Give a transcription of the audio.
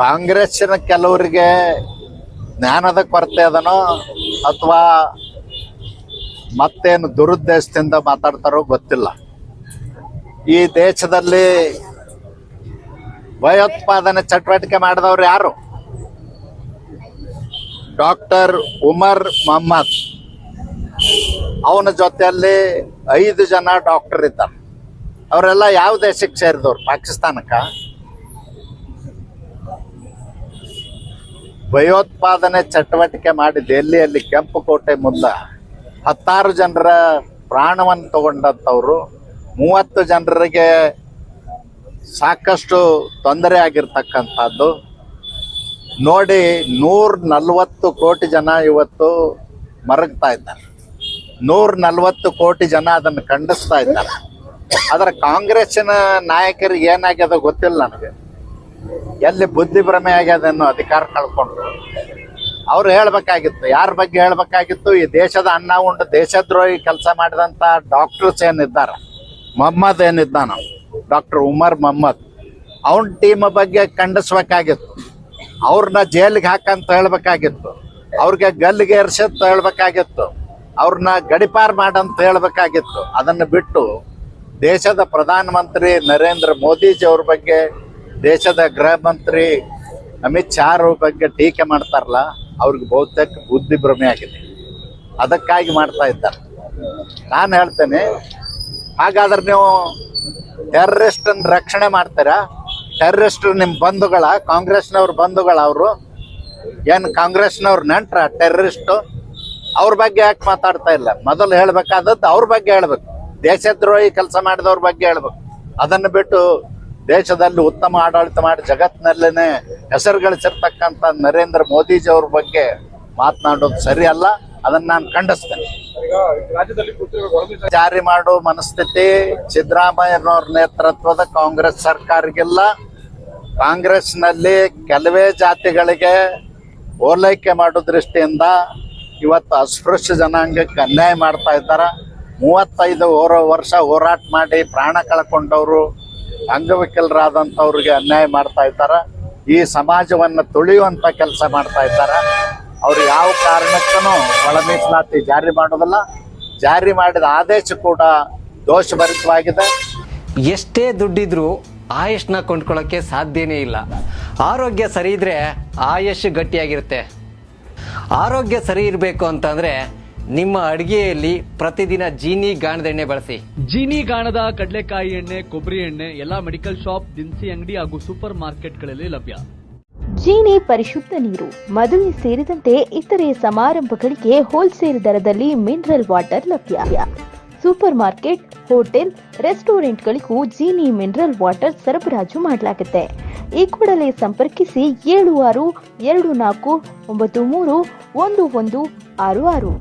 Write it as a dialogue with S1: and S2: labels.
S1: ಕಾಂಗ್ರೆಸ್ಸಿನ ಕೆಲವರಿಗೆ ಜ್ಞಾನದ ಕೊರತೆ ಅದನೋ, ಅಥವಾ ಮತ್ತೇನು ದುರುದ್ದೇಶದಿಂದ ಮಾತಾಡ್ತಾರೋ ಗೊತ್ತಿಲ್ಲ. ಈ ದೇಶದಲ್ಲಿ ಭಯೋತ್ಪಾದನೆ ಚಟುವಟಿಕೆ ಮಾಡಿದವ್ರು ಯಾರು? ಡಾಕ್ಟರ್ ಉಮರ್ ಮೊಹಮ್ಮದ್. ಅವನ ಜೊತೆಯಲ್ಲಿ ಐದು ಜನ ಡಾಕ್ಟರ್ ಇದ್ದಾರೆ. ಅವರೆಲ್ಲ ಯಾವ ದೇಶಕ್ಕೆ ಸೇರಿದವ್ರು ಪಾಕಿಸ್ತಾನಕ್ಕ. ಭಯೋತ್ಪಾದನೆ ಚಟುವಟಿಕೆ ಮಾಡಿ ದೆಹಲಿಯಲ್ಲಿ ಕೆಂಪು ಕೋಟೆ ಮುಂದೆ ಹತ್ತಾರು ಜನರ ಪ್ರಾಣವನ್ನು ತಗೊಂಡಂಥವ್ರು, ಮೂವತ್ತು ಜನರಿಗೆ ಸಾಕಷ್ಟು ತೊಂದರೆ ಆಗಿರ್ತಕ್ಕಂಥದ್ದು. ನೋಡಿ, ನೂರ ನಲವತ್ತು ಕೋಟಿ ಜನ ಇವತ್ತು ಮರಗ್ತಾ ಇದ್ದಾರೆ. ನೂರ ನಲವತ್ತು ಕೋಟಿ ಜನ ಅದನ್ನು ಖಂಡಿಸ್ತಾ ಇದ್ದಾರೆ. ಆದರೆ ಕಾಂಗ್ರೆಸ್ಸಿನ ನಾಯಕರಿಗೆ ಏನಾಗ್ಯದ ಗೊತ್ತಿಲ್ಲ ನನಗೆ. ಎಲ್ಲಿ ಬುದ್ಧಿ ಭ್ರಮೆ ಅನ್ನೋ ಅಧಿಕಾರ ಕಳ್ಕೊಂಡ್ರು. ಅವ್ರು ಹೇಳ್ಬೇಕಾಗಿತ್ತು, ಯಾರ ಬಗ್ಗೆ ಹೇಳ್ಬೇಕಾಗಿತ್ತು, ಈ ದೇಶದ ಅನ್ನ ಉಂಡು ದೇಶದ್ರೋಹಿ ಕೆಲಸ ಮಾಡಿದಂಥ ಡಾಕ್ಟರ್ಸ್ ಏನಿದ್ದಾರೆ, ಮೊಹಮ್ಮದ್ ಏನಿದ್ದಾನ ಡಾಕ್ಟರ್ ಉಮರ್ ಮೊಹಮ್ಮದ್, ಅವನ ಟೀಮ್ ಬಗ್ಗೆ ಖಂಡಿಸ್ಬೇಕಾಗಿತ್ತು. ಅವ್ರನ್ನ ಜೈಲಿಗೆ ಹಾಕಂತ ಹೇಳ್ಬೇಕಾಗಿತ್ತು, ಅವ್ರಿಗೆ ಗಲ್ಲಿಗೆ ಏರ್ಸಂತ ಹೇಳ್ಬೇಕಾಗಿತ್ತು ಅವ್ರನ್ನ ಗಡಿಪಾರ್ ಮಾಡಂತ ಹೇಳ್ಬೇಕಾಗಿತ್ತು. ಅದನ್ನು ಬಿಟ್ಟು ದೇಶದ ಪ್ರಧಾನಮಂತ್ರಿ ನರೇಂದ್ರ ಮೋದಿಜಿ ಅವ್ರ ಬಗ್ಗೆ ದೇಶದ ಗೃಹ ಮಂತ್ರಿ ಅಮಿತ್ ಶಾ ಬಗ್ಗೆ ಟೀಕೆ ಮಾಡ್ತಾರಲ್ಲ, ಅವ್ರಿಗೆ ಬಹುತೇಕ ಬುದ್ಧಿ ಭ್ರಮೆ ಆಗಿದೆ. ಅದಕ್ಕಾಗಿ ಮಾಡ್ತಾ ಇದ್ದಾರೆ. ನಾನು ಹೇಳ್ತೇನೆ, ಹಾಗಾದ್ರೆ ನೀವು ಟೆರರಿಸ್ಟನ್ನ ರಕ್ಷಣೆ ಮಾಡ್ತೀರಾ? ಟೆರರಿಸ್ಟ್ ನಿಮ್ಮ ಬಂಧುಗಳ, ಕಾಂಗ್ರೆಸ್ನವ್ರ ಬಂಧುಗಳ ಅವರು, ಏನು ಕಾಂಗ್ರೆಸ್ನವ್ರ ನೆಂಟ್ರ ಟೆರರಿಸ್ಟು ಅವ್ರ ಬಗ್ಗೆ ಯಾಕೆ ಮಾತಾಡ್ತಾ ಇಲ್ಲ? ಮೊದಲು ಹೇಳ್ಬೇಕಾದದ್ದು ಅವ್ರ ಬಗ್ಗೆ ಹೇಳ್ಬೇಕು. ದೇಶದ್ರೋಹಿ ಕೆಲಸ ಮಾಡಿದವ್ರ ಬಗ್ಗೆ ಹೇಳ್ಬೇಕು. ಅದನ್ನು ಬಿಟ್ಟು ದೇಶದಲ್ಲಿ ಉತ್ತಮ ಆಡಳಿತ ಮಾಡಿ ಜಗತ್ತಿನಲ್ಲೇನೆ ಹೆಸರು ಗಳಿಸಿರ್ತಕ್ಕಂಥ ನರೇಂದ್ರ ಮೋದಿಜಿ ಅವ್ರ ಬಗ್ಗೆ ಮಾತನಾಡೋದು ಸರಿ ಅಲ್ಲ? ಅದನ್ನ ನಾನು ಖಂಡಿಸ್ತೇನೆ. ಜಾರಿ ಮಾಡೋ ಮನಸ್ಥಿತಿ ಸಿದ್ದರಾಮಯ್ಯನವ್ರ ನೇತೃತ್ವದ ಕಾಂಗ್ರೆಸ್ ಸರ್ಕಾರಕ್ಕಿಲ್ಲ. ಕಾಂಗ್ರೆಸ್ನಲ್ಲಿ ಕೆಲವೇ ಜಾತಿಗಳಿಗೆ ಓಲೈಕೆ ಮಾಡೋ ದೃಷ್ಟಿಯಿಂದ ಇವತ್ತು ಅಸ್ಪೃಶ್ಯ ಜನಾಂಗಕ್ಕೆ ಅನ್ಯಾಯ ಮಾಡ್ತಾ ಇದ್ದಾರೆ. ಮೂವತ್ತೈದು ವರ್ಷ ಹೋರಾಟ ಮಾಡಿ ಪ್ರಾಣ ಕಳ್ಕೊಂಡವರು ಅಂಗವಿಕಲರಾದಂಥವ್ರಿಗೆ ಅನ್ಯಾಯ ಮಾಡ್ತಾ ಇದ್ದಾರೆ. ಈ ಸಮಾಜವನ್ನು ತುಳಿಯುವಂಥ ಕೆಲಸ ಮಾಡ್ತಾ ಇದ್ದಾರೆ. ಅವ್ರು ಯಾವ ಕಾರಣಕ್ಕೂ ಒಳ ಮೀಸಲಾತಿ ಜಾರಿ ಮಾಡೋದಿಲ್ಲ. ಜಾರಿ ಮಾಡಿದ ಆದೇಶ ಕೂಡ ದೋಷಭರಿತವಾಗಿದೆ.
S2: ಎಷ್ಟೇ ದುಡ್ಡಿದ್ರೂ ಆಯುಷ್ನ ಕೊಂಡ್ಕೊಳ್ಳೋಕ್ಕೆ ಸಾಧ್ಯನೇ ಇಲ್ಲ. ಆರೋಗ್ಯ ಸರಿ ಇದ್ರೆ ಆಯುಷ್ ಗಟ್ಟಿಯಾಗಿರುತ್ತೆ. ಆರೋಗ್ಯ ಸರಿ ಇರಬೇಕು ಅಂತಂದ್ರೆ ನಿಮ್ಮ ಅಡಿಗೆಯಲ್ಲಿ ಪ್ರತಿದಿನ ಜೀನಿ ಗಾಣದ ಎಣ್ಣೆ ಬಳಸಿ.
S3: ಜೀನಿ ಗಾಣದ ಕಡಲೆಕಾಯಿ ಎಣ್ಣೆ ಕೊಬ್ಬರಿ ಎಣ್ಣೆ ಎಲ್ಲಾ ಮೆಡಿಕಲ್ ಶಾಪ್ ದಿನಸಿ ಅಂಗಡಿ ಹಾಗೂ ಸೂಪರ್ ಮಾರ್ಕೆಟ್ಗಳಲ್ಲಿ ಲಭ್ಯ.
S4: ಜೀನಿ ಪರಿಶುದ್ಧ ನೀರು ಮದುವೆ ಸೇರಿದಂತೆ ಇತರೆ ಸಮಾರಂಭಗಳಿಗೆ ಹೋಲ್ಸೇಲ್ ದರದಲ್ಲಿ ಮಿನರಲ್ ವಾಟರ್ ಲಭ್ಯ. ಸೂಪರ್ ಮಾರ್ಕೆಟ್ ಹೋಟೆಲ್ ರೆಸ್ಟೋರೆಂಟ್ಗಳಿಗೂ ಜೀನಿ ಮಿನರಲ್ ವಾಟರ್ ಸರಬರಾಜು ಮಾಡಲಾಗುತ್ತೆ. ಈ ಕೂಡಲೇ ಸಂಪರ್ಕಿಸಿ ಏಳು ಆರು ಎರಡು ನಾಲ್ಕು ಒಂಬತ್ತು ಮೂರು ಒಂದು ಒಂದು ಆರು ಆರು.